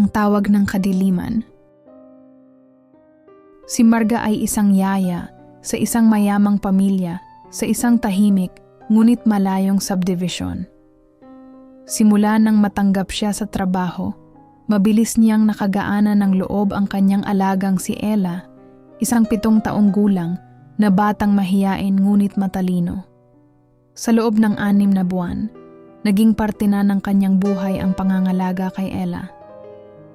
Ang tawag ng kadiliman. Si Marga ay isang yaya sa isang mayamang pamilya sa isang tahimik ngunit malayong subdivision. Simula nang matanggap siya sa trabaho, mabilis niyang nakagaanan ng loob ang kanyang alagang si Ella, isang pitong taong gulang na batang mahiyain ngunit matalino. Sa loob ng anim na buwan, naging parte na ng kanyang buhay ang pangangalaga kay Ella.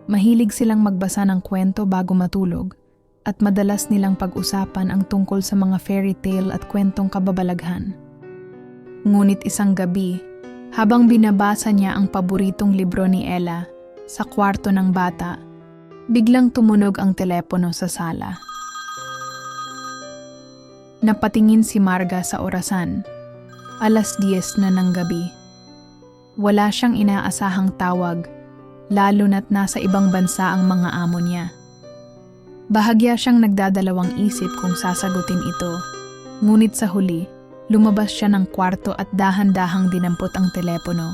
Mahilig silang magbasa ng kwento bago matulog at madalas nilang pag-usapan ang tungkol sa mga fairy tale at kwentong kababalaghan. Ngunit isang gabi, habang binabasa niya ang paboritong libro ni Ella sa kwarto ng bata, biglang tumunog ang telepono sa sala. Napatingin si Marga sa orasan. Alas 10 na ng gabi. Wala siyang inaasahang tawag, lalo na't nasa ibang bansa ang mga amo niya. Bahagya siyang nagdadalawang isip kung sasagutin ito. Ngunit sa huli, lumabas siya ng kwarto at dahan-dahang dinampot ang telepono.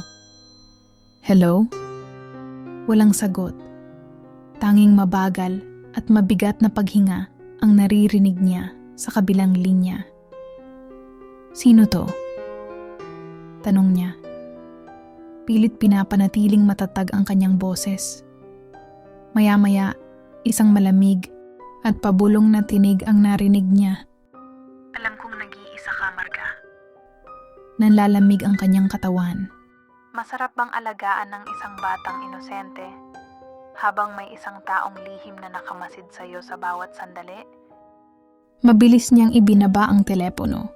Hello? Walang sagot. Tanging mabagal at mabigat na paghinga ang naririnig niya sa kabilang linya. Sino to? Tanong niya. Pilit pinapanatiling matatag ang kanyang boses. Maya-maya, isang malamig at pabulong na tinig ang narinig niya. Alam kong nag-iisa ka, Marga. Nanlalamig ang kanyang katawan. Masarap bang alagaan ng isang batang inosente habang may isang taong lihim na nakamasid sa'yo sa bawat sandali? Mabilis niyang ibinaba ang telepono.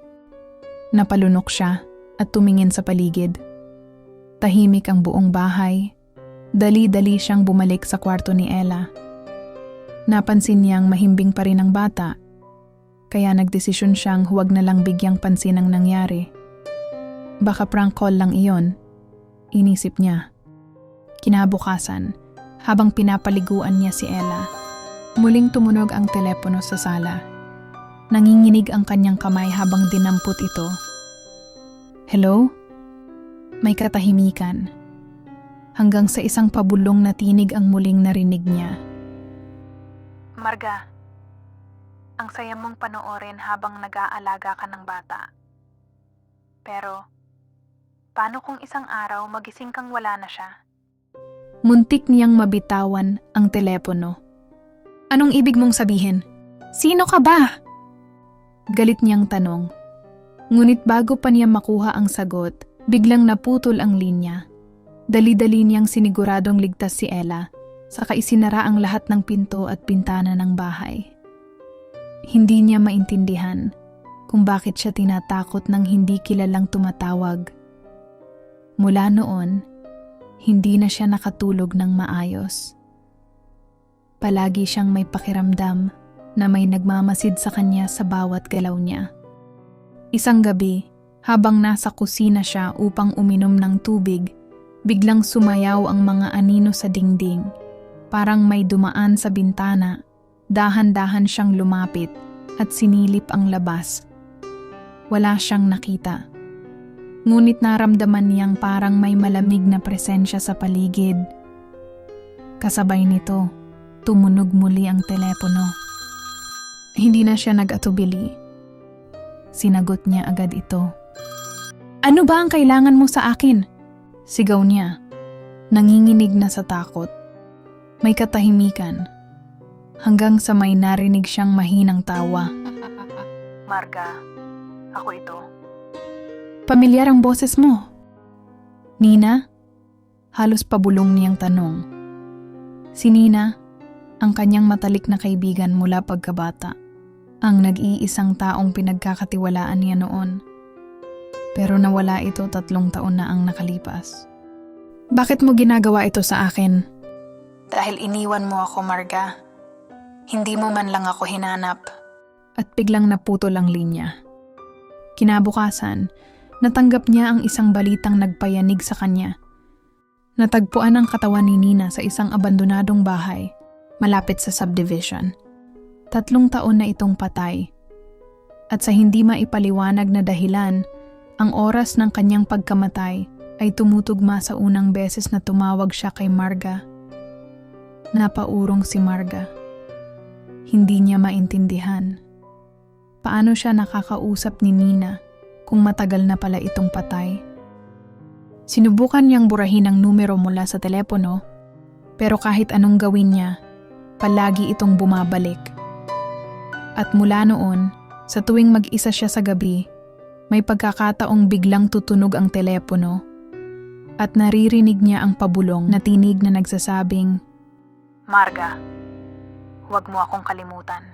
Napalunok siya at tumingin sa paligid. Tahimik ang buong bahay. Dali-dali siyang bumalik sa kwarto ni Ella. Napansin niyang mahimbing pa rin ang bata, kaya nagdesisyon siyang huwag na lang bigyang pansin ang nangyari. Baka prank call lang iyon, inisip niya. Kinabukasan, habang pinapaliguan niya si Ella, muling tumunog ang telepono sa sala. Nanginginig ang kanyang kamay habang dinampot ito. Hello? May katahimikan. Hanggang sa isang pabulong na tinig ang muling narinig niya. Marga, ang saya mong panoorin habang nag-aalaga ka ng bata. Pero, paano kung isang araw magising kang wala na siya? Muntik niyang mabitawan ang telepono. Anong ibig mong sabihin? Sino ka ba? Galit niyang tanong. Ngunit bago pa niya makuha ang sagot, biglang naputol ang linya. Dali-dali niyang siniguradong ligtas si Ella, saka isinara ang lahat ng pinto at bintana ng bahay. Hindi niya maintindihan kung bakit siya tinatakot ng hindi kilalang tumatawag. Mula noon, hindi na siya nakatulog ng maayos. Palagi siyang may pakiramdam na may nagmamasid sa kanya sa bawat galaw niya. Isang gabi, habang nasa kusina siya upang uminom ng tubig, biglang sumayaw ang mga anino sa dingding. Parang may dumaan sa bintana, dahan-dahan siyang lumapit at sinilip ang labas. Wala siyang nakita. Ngunit naramdaman niyang parang may malamig na presensya sa paligid. Kasabay nito, tumunog muli ang telepono. Hindi na siya nag-atubili. Sinagot niya agad ito. Ano ba ang kailangan mo sa akin? Sigaw niya. Nanginginig na sa takot. May katahimikan. Hanggang sa may narinig siyang mahinang tawa. Marga, ako ito. Pamilyar ang boses mo. Nina? Halos pabulong niyang tanong. Si Nina, ang kanyang matalik na kaibigan mula pagkabata. Ang nag-iisang taong pinagkakatiwalaan niya noon. Pero nawala ito tatlong taon na ang nakalipas. Bakit mo ginagawa ito sa akin? Dahil iniwan mo ako, Marga. Hindi mo man lang ako hinanap. At biglang naputol ang linya. Kinabukasan, natanggap niya ang isang balitang nagpayanig sa kanya. Natagpuan ang katawan ni Nina sa isang abandonadong bahay, malapit sa subdivision. Tatlong taon na itong patay. At sa hindi maipaliwanag na dahilan, ang oras ng kanyang pagkamatay ay tumutugma sa unang beses na tumawag siya kay Marga. Napaurong si Marga. Hindi niya maintindihan. Paano siya nakakausap ni Nina kung matagal na pala itong patay? Sinubukan niyang burahin ang numero mula sa telepono, pero kahit anong gawin niya, palagi itong bumabalik. At mula noon, sa tuwing mag-isa siya sa gabi, may pagkakataong biglang tutunog ang telepono at naririnig niya ang pabulong na tinig na nagsasabing, Marga, huwag mo akong kalimutan.